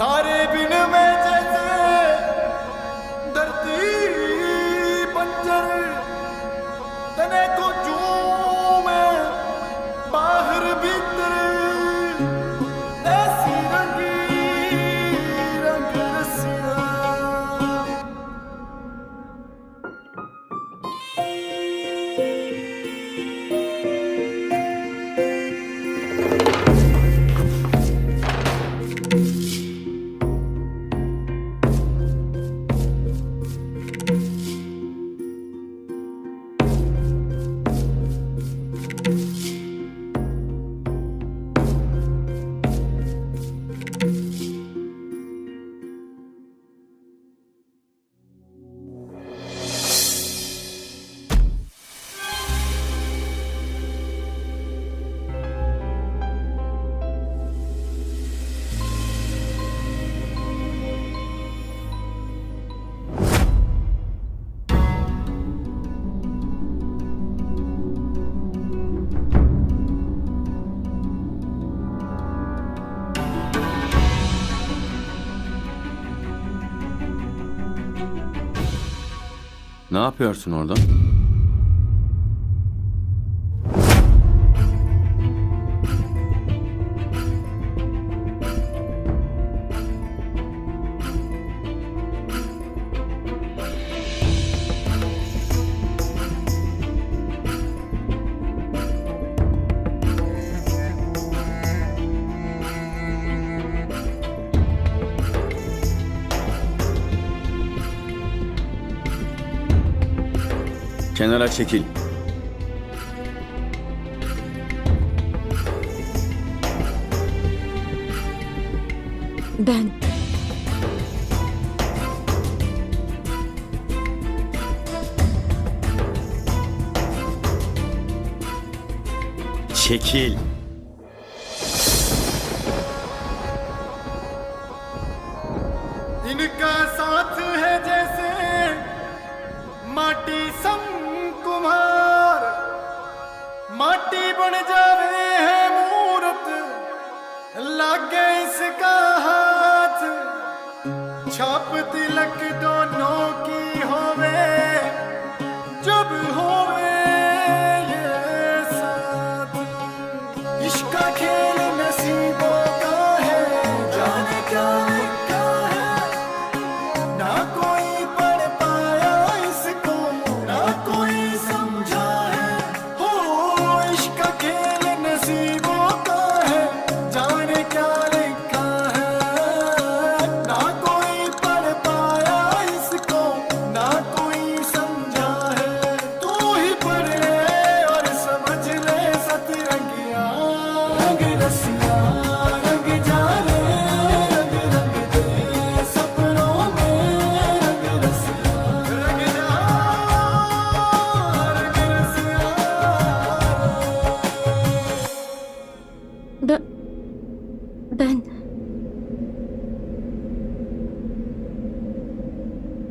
तारे बिन में जैसे धरती बंजर तने Ne yapıyorsun orada? Kenara çekil. Ben Çekil. इनका साथ है जैसे माटी सम कुम्हार माटी बन जावे है मूर्त लागे इसका हाथ। छाप तिलक दोनों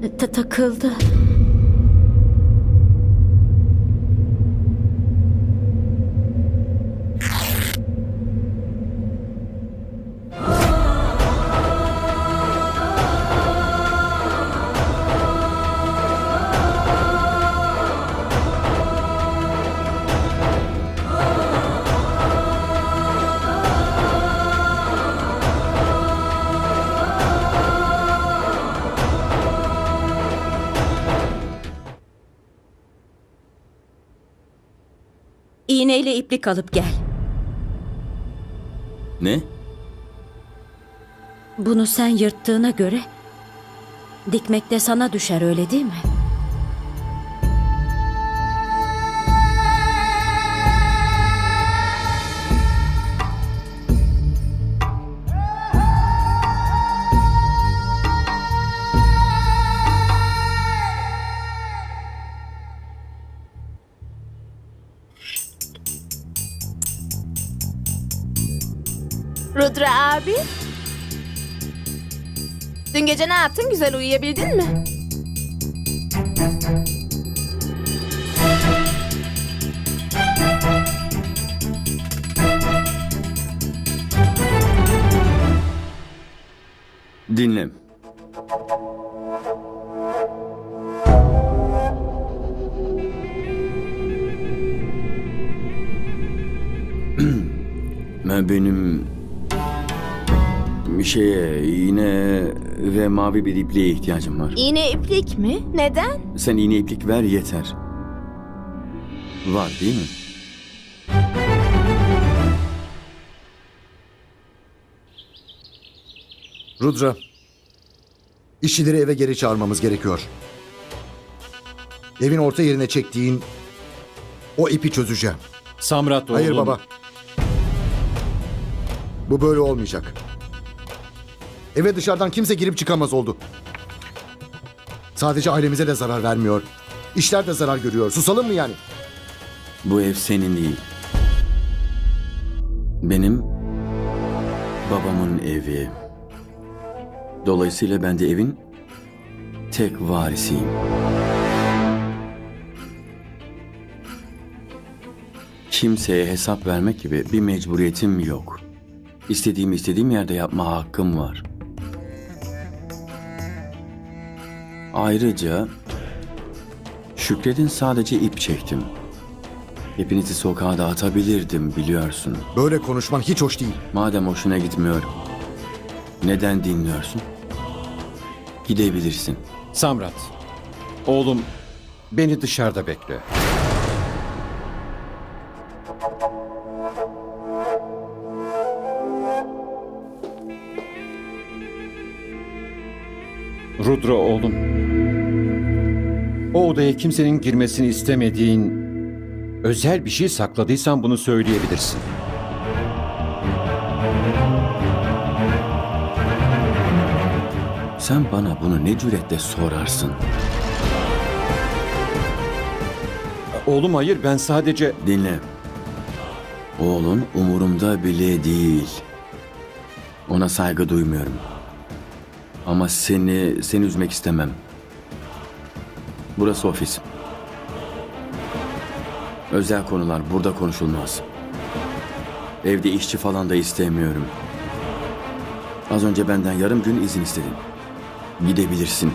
Ta- takıldı. İğneyle iplik alıp gel. Ne? Bunu sen yırttığına göre dikmek de sana düşer öyle değil mi? Rudra abi. Dün gece ne yaptın? Güzel uyuyabildin mi? Dinle. Ben Benim şeye iğne ve mavi bir ipliğe ihtiyacım var. İğne iplik mi? Neden? Sen iğne iplik ver yeter. Var değil mi? Rudra. İşçileri eve geri çağırmamız gerekiyor. Evin orta yerine çektiğin o ipi çözeceğim. Samrat oğlum. Hayır baba. Bu böyle olmayacak. Eve dışarıdan kimse girip çıkamaz oldu. Sadece ailemize de zarar vermiyor. İşler de zarar görüyor. Susalım mı yani? Bu ev senin değil. Benim babamın evi. Dolayısıyla ben de evin tek varisiyim. Kimseye hesap vermek gibi bir mecburiyetim yok. İstediğimi istediğim yerde yapma hakkım var. Ayrıca Şükredin sadece ip çektim. Hepinizi sokağa dağıtabilirdim biliyorsun. Böyle konuşman hiç hoş değil. Madem hoşuna gitmiyor, neden dinliyorsun? Gidebilirsin. Samrat. Oğlum beni dışarıda bekle. Rudra oğlum. O odaya kimsenin girmesini istemediğin özel bir şey sakladıysan bunu söyleyebilirsin. Sen bana bunu ne cüretle sorarsın? Oğlum hayır ben sadece Dinle. Oğlun umurumda bile değil. Ona saygı duymuyorum. Ama seni, seni üzmek istemem. Burası ofis. Özel konular burada konuşulmaz. Evde işçi falan da istemiyorum. Az önce benden yarım gün izin istedin. Gidebilirsin.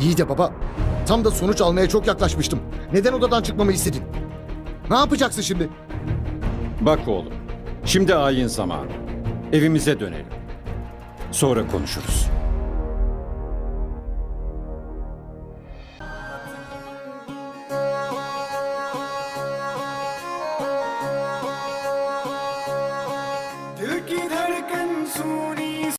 İyi de baba. Tam da sonuç almaya çok yaklaşmıştım. Neden odadan çıkmamı istedin? Ne yapacaksın şimdi? Bak oğlum, şimdi ayin zamanı. Evimize dönelim. Sonra konuşuruz.